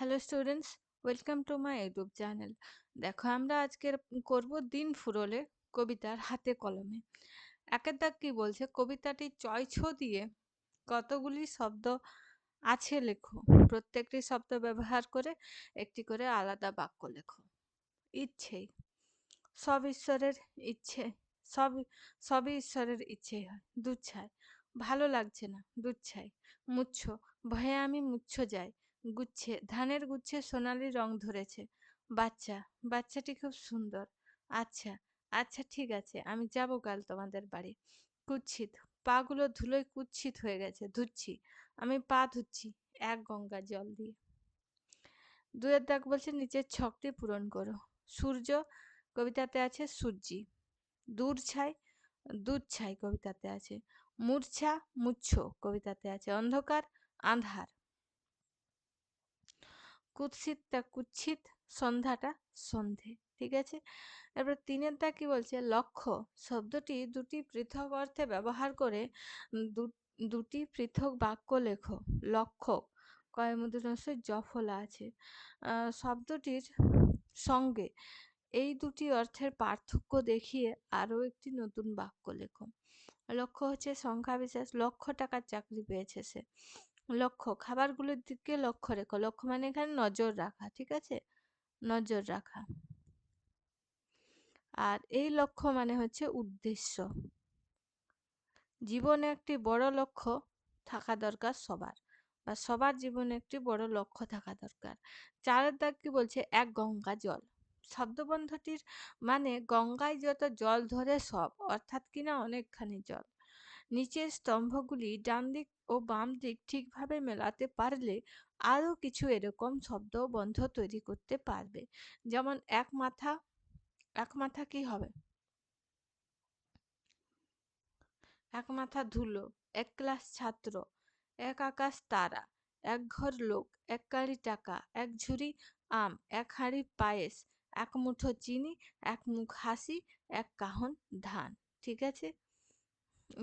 Hello students welcome to my YouTube channel দেখো, আমরা আজকের করব দিন ফুরলে কবিতার হাতে কলমে। একের দাগ কি বলছে? কবিতাটি চয়ছ দিয়ে কতগুলি শব্দ আছে লেখো। প্রত্যেকটি শব্দ ব্যবহার করে একটি করে আলাদা বাক্য লেখো। ইচ্ছেই সব ঈশ্বরের ইচ্ছে। সব, সবই ঈশ্বরের ইচ্ছেই হয়। দুচ্ছায়। ভালো লাগছে না। দুচ্ছায়। মুচ্ছ। ভয়ে আমি মুচ্ছ যাই। গুচ্ছে, ধানের গুচ্ছে সোনালি রং ধরেছে। বাচ্চা, বাচ্চাটি খুব সুন্দর। আচ্ছা আচ্ছা ঠিক আছে, আমি যাব কাল তোমাদের বাড়ি। কুচ্ছিত পাগুলো ধুলোয় কুচ্ছিত হয়ে গেছে, ধুচ্ছি। আমি পা ধুচ্ছি, এক গঙ্গা জল দিয়ে। দুয়ের দাগ বলছে, নিচের ছকটি পূরণ করো। সূর্য, কবিতাতে আছে, সূর্যি। দূর ছাই দুধ ছাই কবিতাতে আছে, মূর্ছা, মুচ্ছ, কবিতাতে আছে, অন্ধকার আধার কুৎসিতটা কুচ্ছিত সন্ধ্যাটা সন্ধে, ঠিক আছে? এবার তিনেরটা কি বলছে? লক্ষ্য। শব্দটি দুটি পৃথক অর্থে ব্যবহার করে দুটি পৃথক বাক্য লেখো। লক্ষ্য। কয়ের মধ্যে জফলা আছে। শব্দটির সঙ্গে এই দুটি অর্থের পার্থক্য দেখিয়ে আরও একটি নতুন বাক্য লেখো। লক্ষ্য হচ্ছে সংখ্যা বিশেষ লক্ষ টাকার চাকরি পেয়েছে সে। লক্ষ্য, খাবারগুলোর দিকে লক্ষ্য রেখো। লক্ষ্য মানে এখানে নজর রাখা, ঠিক আছে? নজর রাখা। আর এই লক্ষ্য মানে হচ্ছে উদ্দেশ্য। জীবনে একটি বড় লক্ষ্য থাকা দরকার সবার বা সবার জীবনে একটি বড় লক্ষ্য থাকা দরকার। চারের দাগ কি বলছে? এক গঙ্গা জল। শব্দবন্ধটির মানে গঙ্গায় যত জল ধরে সব, অর্থাৎ কিনা অনেকখানি জল। নিচের স্তম্ভগুলি ডান দিক ও বাম দিক ঠিকভাবে মেলাতে পারলে আরও কিছু এরকম শব্দ বন্ধ তৈরি করতে পারবে। যেমন এক মাথা এক মাথা কি হবে? এক মাথা ধুলো, এক ক্লাস ছাত্র, এক আকাশ তারা, এক ঘর লোক, এক কাড়ি টাকা, এক ঝুড়ি আম, এক হাঁড়ি পায়েস, এক মুঠো চিনি, এক মুখ হাসি, এক কাহন ধান, ঠিক আছে?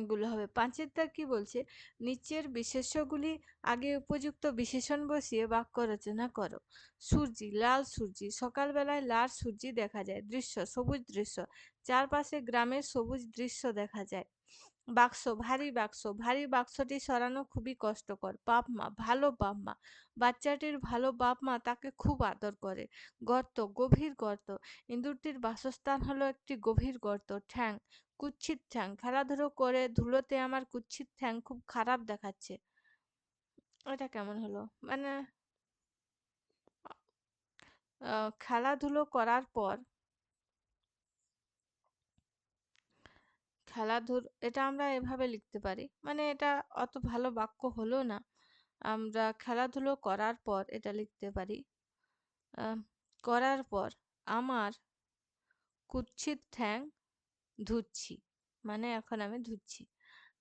গুলো হবে। পাঁচের দাগ কি বলছে? নিচের বিশেষ্যগুলি আগে উপযুক্ত বিশেষণ বসিয়ে বাক্য রচনা করো। সূর্যি, লাল সূর্যি, সকালবেলায় লাল সূর্যি দেখা যায়। দৃশ্য, সবুজ দৃশ্য। চারপাশে গ্রামের সবুজ দৃশ্য দেখা যায়। বাক্স, ভারী বাক্স। ভারী বাক্সটি সরানো খুবই কষ্টকর। বাপ মা, ভালো বাপ মা। বাচ্চাটির ভালো বাপ মা তাকে খুব আদর করে। গর্ত, গভীর গর্ত। ইঁদুরটির বাসস্থান হলো একটি গভীর গর্ত, ঠ্যাং, কুচ্ছিত ঠ্যাং। খেলাধুলো করে ধুলোতে আমার কুচ্ছিত ঠ্যাং খুব খারাপ দেখাচ্ছে। এটা কেমন হলো? মানে খেলাধুলো করার পর খেলাধুল, এটা আমরা এভাবে লিখতে পারি। মানে এটা অত ভালো বাক্য হলো না। আমরা খেলাধুলো করার পর এটা লিখতে পারি। করার পর আমার কুচ্ছিত ঠ্যাং ধুচ্ছি। মানে এখন আমি ধুচ্ছি।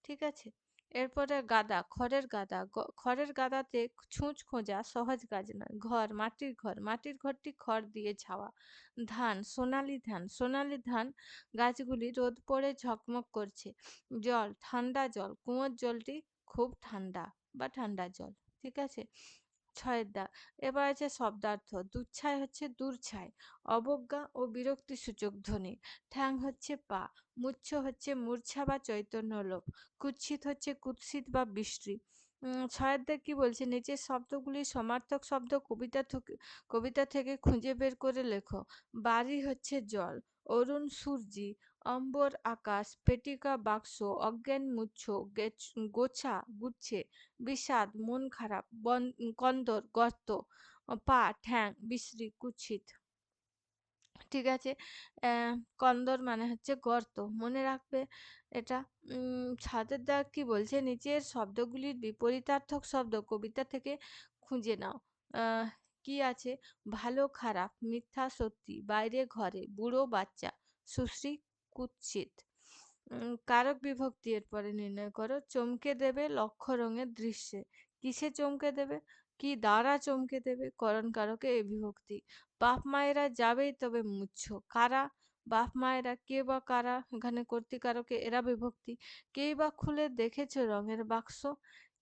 ঠিক আছে? এরপরে গাদা, খড়ের গাদা খড়ের গাদাতে ছুঁচ খোঁজা সহজ কাজ নয়। ঘর, মাটির ঘর, মাটির ঘরটি খড় দিয়ে ছাওয়া ধান, সোনালি ধান সোনালি ধান গাছগুলি রোদ পড়ে ঝকমক করছে। জল, ঠান্ডা জল, কুয়োর জলটি খুব ঠান্ডা বা ঠান্ডা জল, ঠিক আছে? ছয়ের এবার আছে শব্দার্থ। দুচ্ছাই হচ্ছে দূরছাই অবজ্ঞা ও বিরক্তি সূচক ধ্বনি। ঠ্যাং হচ্ছে পা, মুচ্ছ হচ্ছে মূর্ছা বা চৈতন্য লোভ, কুৎসিত হচ্ছে কুৎসিত বা বৃষ্টি। ছয়ের দাগ কি বলছে? নিচের শব্দগুলি সমার্থক শব্দ, কবিতা কবিতা থেকে খুঁজে বের করে লেখো। বাড়ি হচ্ছে জল, অরুণ সূর্যি অম্বর আকাশ, পেটিকা বাক্স, অজ্ঞান মুচ্ছ, গোছা গুচ্ছে, বিষাদ, মন খারাপ কন্দর, গর্ত, পা ঠ্যাং, বিশ্রী কুচ্ছিত ঠিক আছে? কন্দর মানে হচ্ছে গর্ত। মনে রাখবে এটা। ছাদের দাগ কি বলছে? নিচের শব্দগুলির বিপরীতার্থক শব্দ কবিতা থেকে খুঁজে নাও। কি আছে? ভালো খারাপ, মিথ্যা সত্যি, বাইরে ঘরে, বুড়ো বাচ্চা, সুশ্রী কুৎসিত। কারক বিভক্তি এরপরে নির্ণয় করো। চমকে দেবে লক্ষ্য রঙের দৃশ্যে। কিসে চমকে দেবে? কি দ্বারা চমকে দেবে? করণ কারকে এ বিভক্তি। বাপ মায়েরা যাবেই তবে মুচ্ছ। কারা? বাপ মায়েরা কে বা কারা? এখানে কর্তিকারকে এরা বিভক্তি। কেই বা খুলে দেখেছ রঙের বাক্স?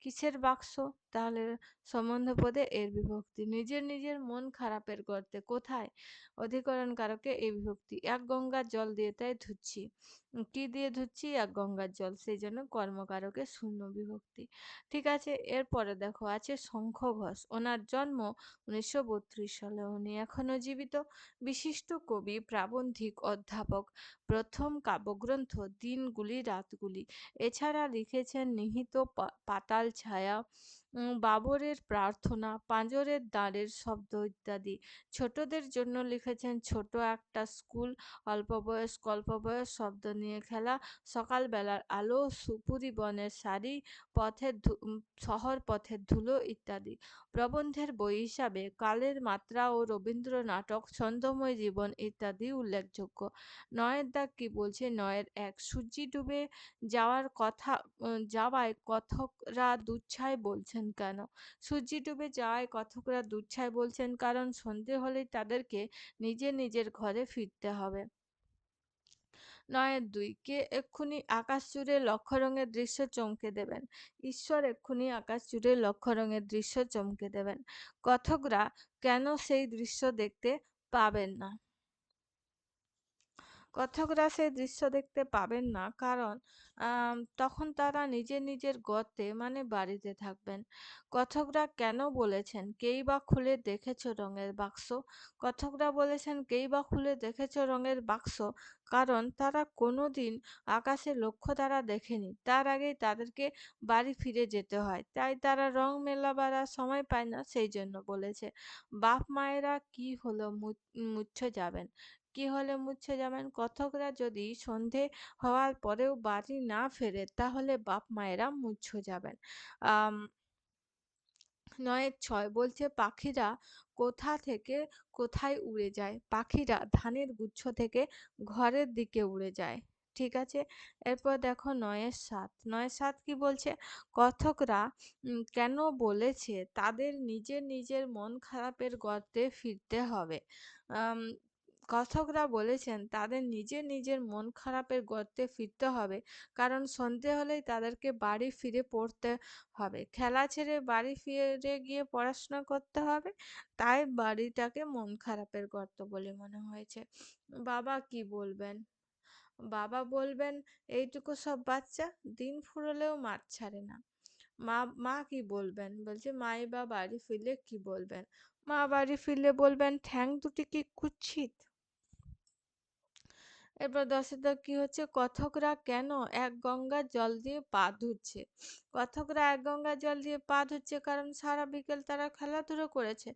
কিসের বাক্স? তাহলে সম্বন্ধ পদে এর বিভক্তি। নিজের নিজের মন খারাপের গর্তে কোথায় অধিকরণ কারকে এই বিভক্তি? এক গঙ্গার জল দিয়ে তাই ধুচ্ছি। কি দিয়ে ধুচ্ছি? এক গঙ্গার জল। সেই জন্য কর্মকারকে শূন্য বিভক্তি। ঠিক আছে, এরপরে দেখো, আছে শঙ্খ ঘোষ। ওনার জন্ম উনিশশো বত্রিশ সালে। উনি এখনও জীবিত। বিশিষ্ট কবি, প্রাবন্ধিক, অধ্যাপক। প্রথম কাব্যগ্রন্থ, দিনগুলি, রাতগুলি। এছাড়া লিখেছেন নিহিত পাতাল ছায়া বাবরের প্রার্থনা, পাঁজরের দ্বারের শব্দ ইত্যাদি। ছোটদের জন্য লিখেছেন, ছোট একটা স্কুল, অল্প বয়স অল্প বয়স, শব্দ নিয়ে খেলা, সকালবেলার আলো, সুপুরি বনের শাড়ি পথের শহর পথের ধুলো ইত্যাদি। প্রবন্ধের বই হিসাবে কালের মাত্রা ও রবীন্দ্র নাটক ছন্দময় জীবন ইত্যাদি উল্লেখযোগ্য। নয়ের দাগ কি বলছে? নয়ের এক সূর্যি ডুবে যাওয়ার কথা যাওয়ায় কথকরা দুচ্ছায় বলছেন কেন? সূর্যি ডুবে যাওয়ায় কথকরা দুচ্ছায় বলছেন, কারণ সন্ধে হলেই তাদেরকে নিজের নিজের ঘরে ফিরতে হবে। নয়ের দুই, কে এক্ষুনি আকাশ জুড়ে লক্ষ রঙের দৃশ্য চমকে দেবেন? ঈশ্বর এক্ষুনি আকাশ জুড়ে লক্ষ রঙের দৃশ্য চমকে দেবেন। কথকরা কেন সেই দৃশ্য দেখতে পাবেন না? কথকরা সেই দৃশ্য দেখতে পাবেন না। কারণ তখন তারা নিজের নিজের গর্তে মানে বাড়িতে থাকবেন। কথকরা কেন বলেছেন, কেই বা খুলে দেখেছ রঙের বাক্স? কথকরা বলেছেন, কেই বা খুলে দেখেছ রঙের বাক্স? কারণ তারা কোনো দিন আকাশে লক্ষ্য তারা দেখেনি। তার আগেই তাদেরকে বাড়ি ফিরে যেতে হয়। তাই তারা রং মেলাবার আর সময় পায় না সেই জন্য বলেছে। বাপ মায়েরা কি হলো মুচ্ছে যাবেন? কি হলে মুছে যাবেন? কথকরা যদি সন্ধে হওয়ার পরেও বাড়ি না ফেরে, তাহলে বাপ মায়েরা মুছে যাবেন। নয়ের ছয় বলছে, পাখিরা কোথা থেকে কোথায় উড়ে যায়? পাখিরা ধানের গুচ্ছ থেকে ঘরের দিকে উড়ে যায়। ঠিক আছে? এরপর দেখো নয়ের সাত। নয়ের সাত কি বলছে? কথকরা কেন বলেছে? তাদের নিজের নিজের মন খারাপের গর্তে ফিরতে হবে। কথকরা বলেছেন, তাদের নিজের নিজের মন খারাপের গর্তে ফিরতে হবে। কারণ সন্ধে হলেই তাদেরকে বাড়ি ফিরে পড়তে হবে। খেলা ছেড়ে বাড়ি ফিরে গিয়ে পড়াশোনা করতে হবে। তাই বাড়িটাকে মন খারাপের গর্ত বলে মনে হয়েছে। বাবা কি বলবেন? বাবা বলবেন, এইটুকু সব বাচ্চা, দিন ফুরলেও মাঠ ছাড়ে না। মা মা কি বলবেন? বলছে, মাই বা বাড়ি ফিরলে কি বলবেন? মা বাড়ি ফিরলে বলবেন, ঠ্যাং দুটি কি কুচ্ছিত এরপর দশটা কি হচ্ছে? কথকরা কেন এক গঙ্গার জল দিয়ে পা ধুচ্ছে? কথকরা এক গঙ্গার জল দিয়ে পা ধুচ্ছে কারণ সারা বিকেল তারা খেলাধুলো করেছে।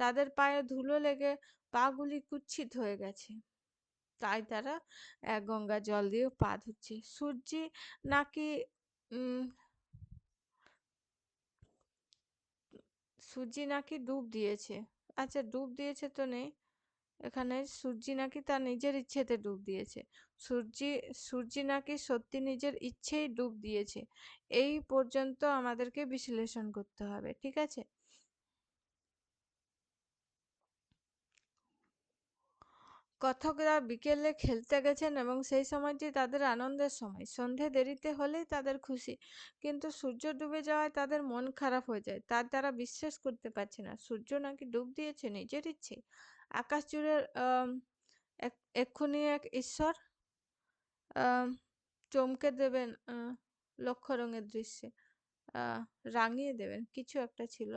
তাদের পায়ে ধুলো লেগে পাগুলি কুচ্ছিত হয়ে গেছে। তাই তারা এক গঙ্গা জল দিয়ে পা ধুচ্ছে। সূর্যি নাকি সূর্যি নাকি ডুব দিয়েছে? আচ্ছা ডুব দিয়েছে তো নেই। এখানে সূর্যি নাকি তার নিজের ইচ্ছেতে ডুব দিয়েছে। সূর্যি সূর্যি নাকি সত্যি নিজের ইচ্ছেই ডুব দিয়েছে। এই পর্যন্ত আমাদেরকে বিশ্লেষণ করতে হবে, ঠিক আছে? কথকরা বিকেলে খেলতে গেছেন এবং সেই সময়টি তাদের আনন্দের সময়। সন্ধে দেরিতে হলেই তাদের খুশি, কিন্তু সূর্য ডুবে যাওয়ায় তাদের মন খারাপ হয়ে যায়। তার দ্বারা বিশ্বাস করতে পারছে না, সূর্য নাকি ডুব দিয়েছে নিজের ইচ্ছে। আকাশ জুড়ে এক্ষুনি এক ঈশ্বর চমকে দেবেন লক্ষ রঙের দৃশ্যে রাঙিয়ে দেবেন। কিছু একটা ছিল,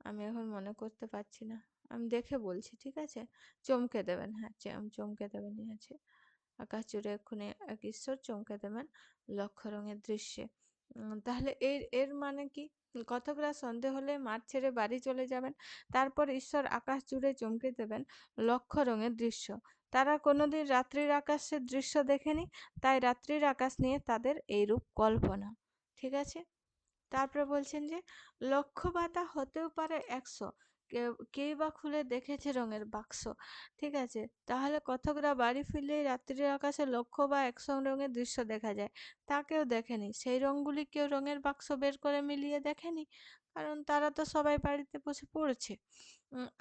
আমি এখন মনে করতে পারছি না। আমি দেখে বলছি, ঠিক আছে? চমকে দেবেন। হ্যাঁ চমকে দেবেন আছে। আকাশ জুড়ে এক্ষুনি এক ঈশ্বর চমকে দেবেন লক্ষ রঙের দৃশ্যে। তাহলে এর এর মানে কি? কথকরা সন্ধে হলে মাঠ ছেড়ে বাড়ি চলে যাবেন, তারপর ঈশ্বর আকাশ জুড়ে চমকে দেবেন লক্ষ রঙের দৃশ্য। তারা কোনোদিন রাত্রির আকাশের দৃশ্য দেখেনি, তাই রাত্রির আকাশ নিয়ে তাদের এইরূপ কল্পনা। ঠিক আছে? তারপরে বলছেন যে লক্ষ্য বাতা হতেও পারে একশো কেই বা খুলে দেখেছে রঙের বাক্স? ঠিক আছে, তাহলে কথকরা বাড়ি ফিরলেই রাত্রির আকাশে লক্ষ বা একশো রঙের দৃশ্য দেখা যায়। তা কেউ দেখেনি। সেই রঙগুলি কেউ রঙের বাক্স বের করে মিলিয়ে দেখেনি? কারণ তারা তো সবাই বাড়িতে বসে পড়েছে।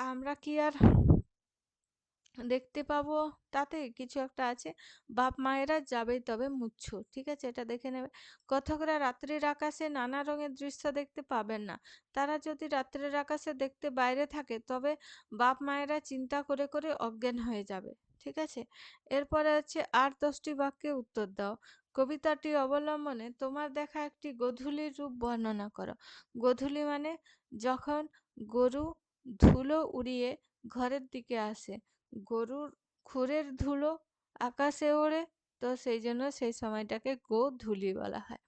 আমরা কি আর দেখতে পাবো তাতে কিছু একটা আছে। বাপ মায়েরা যাবেই তবে মুচ্ছ ঠিক আছে? এটা দেখে নেবে। কথকরা রাত্রির আকাশে নানা রঙের দৃশ্য দেখতে পাবেন না। তারা যদি রাত্রের আকাশে দেখতে বাইরে থাকে তবে বাপ মায়েরা চিন্তা করে, করে অজ্ঞান হয়ে যাবে। ঠিক আছে? এরপরে হচ্ছে আর দশটি বাক্যে উত্তর দাও। কবিতাটি অবলম্বনে তোমার দেখা একটি গোধূলির রূপ বর্ণনা করো। গোধূলি মানে যখন গরু ধুলো উড়িয়ে ঘরের দিকে আসে। গরুর খুরের ধুলো আকাশে ওড়ে তো সেই জন্য সেই সময়টাকে গো গোধূলি বলা হয়।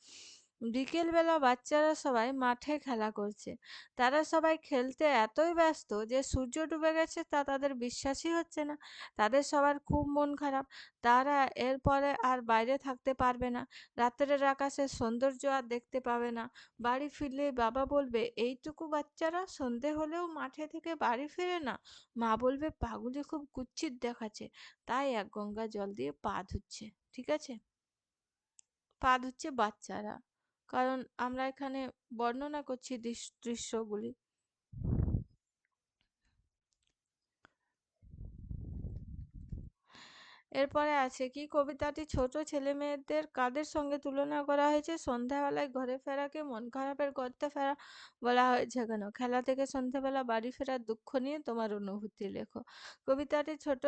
বিকেলবেলা বাচ্চারা সবাই মাঠে খেলা করছে। তারা সবাই খেলতে এতই ব্যস্ত যে সূর্য ডুবে গেছে তা তাদের বিশ্বাসই হচ্ছে না। তাদের সবার খুব মন খারাপ। তারা এরপরে আর বাইরে থাকতে পারবে না। রাত্রের আকাশের সৌন্দর্য আর দেখতে পাবে না। বাড়ি ফিরলে বাবা বলবে, "এইটুকু বাচ্চারা সন্ধে হলেও মাঠে থেকে বাড়ি ফিরে না?" মা বলবে, "পাগুলি খুব কুৎসিত দেখাচ্ছে।" তাই এক গঙ্গা জল দিয়ে পা ধুচ্ছে। ঠিক আছে? পা ধুচ্ছে বাচ্চারা। কারণ আমরা এখানে বর্ণনা করছি দৃশ দৃশ্যগুলি। এরপরে আছে কি কবিতাটি ছোট ছেলেমেয়েদের কাদের সঙ্গে তুলনা করা হয়েছে? সন্ধ্যাবেলায় ঘরে ফেরাকে মন খারাপের গর্তে ফেরা বলা হয়েছে কেন? খেলা থেকে সন্ধ্যাবেলা বাড়ি ফেরার দুঃখ নিয়ে তোমার অনুভূতি লেখো। কবিতাটি ছোট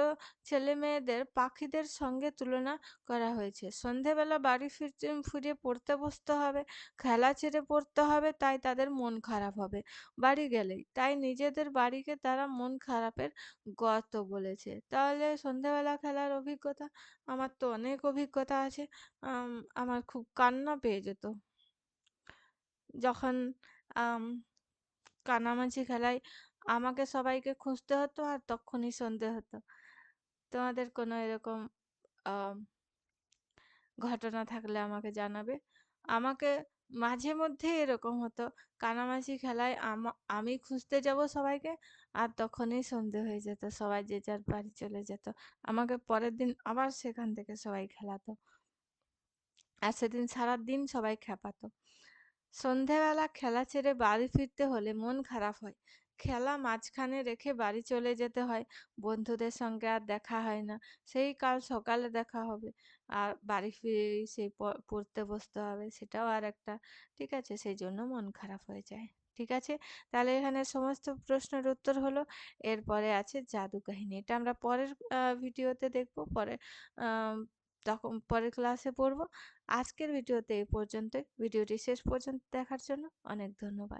ছেলেমেয়েদের পাখিদের সঙ্গে তুলনা করা হয়েছে। সন্ধ্যাবেলা বাড়ি ফিরতে ফিরে পড়তে বসতে হবে, খেলা ছেড়ে পড়তে হবে তাই তাদের মন খারাপ হবে বাড়ি গেলেই। তাই নিজেদের বাড়িকে তারা মন খারাপের গর্ত বলেছে। তাহলে সন্ধ্যাবেলা খেলার অভিজ্ঞতা? আমার তো অনেক অভিজ্ঞতা আছে। আম, আমার খুব কান্না পেয়ে যেত। যখন কানামাছি খেলায় আমাকে সবাইকে খুঁজতে হতো আর তক্ষুনি সন্ধে হতো। তোমাদের কোনো এরকম ঘটনা থাকলে আমাকে জানাবে। আমাকে মাঝে মধ্যে এরকম হতো কানামাছি খেলায় আমা খুঁজতে যাব সবাইকে আর তখনই সন্ধে হয়ে যেত। সবাই যে যার বাড়ি চলে যেত। আমাকে পরের দিন আবার সেখান থেকে সবাই খেলাতো। আর সেদিন সারাদিন সবাই খেপাতো। সন্ধেবেলা খেলা ছেড়ে বাড়ি ফিরতে হলে মন খারাপ হয়। খেলা মাঝখানে রেখে বাড়ি চলে যেতে হয়। বন্ধুদের সঙ্গে আর দেখা হয় না। সেই কাল সকালে দেখা হবে। আর বাড়ি ফিরেই সেই পড়তে বসতে হবে। সেটাও আর একটা, ঠিক আছে? সেই জন্য মন খারাপ হয়ে যায়। ঠিক আছে? তাহলে এখানে সমস্ত প্রশ্নের উত্তর হলো। এরপরে আছে জাদু কাহিনী। এটা আমরা পরের ভিডিওতে দেখব। পরে তখন পরের ক্লাসে পড়ব। আজকের ভিডিওতে এই পর্যন্তই। ভিডিওটি শেষ পর্যন্ত দেখার জন্য অনেক ধন্যবাদ।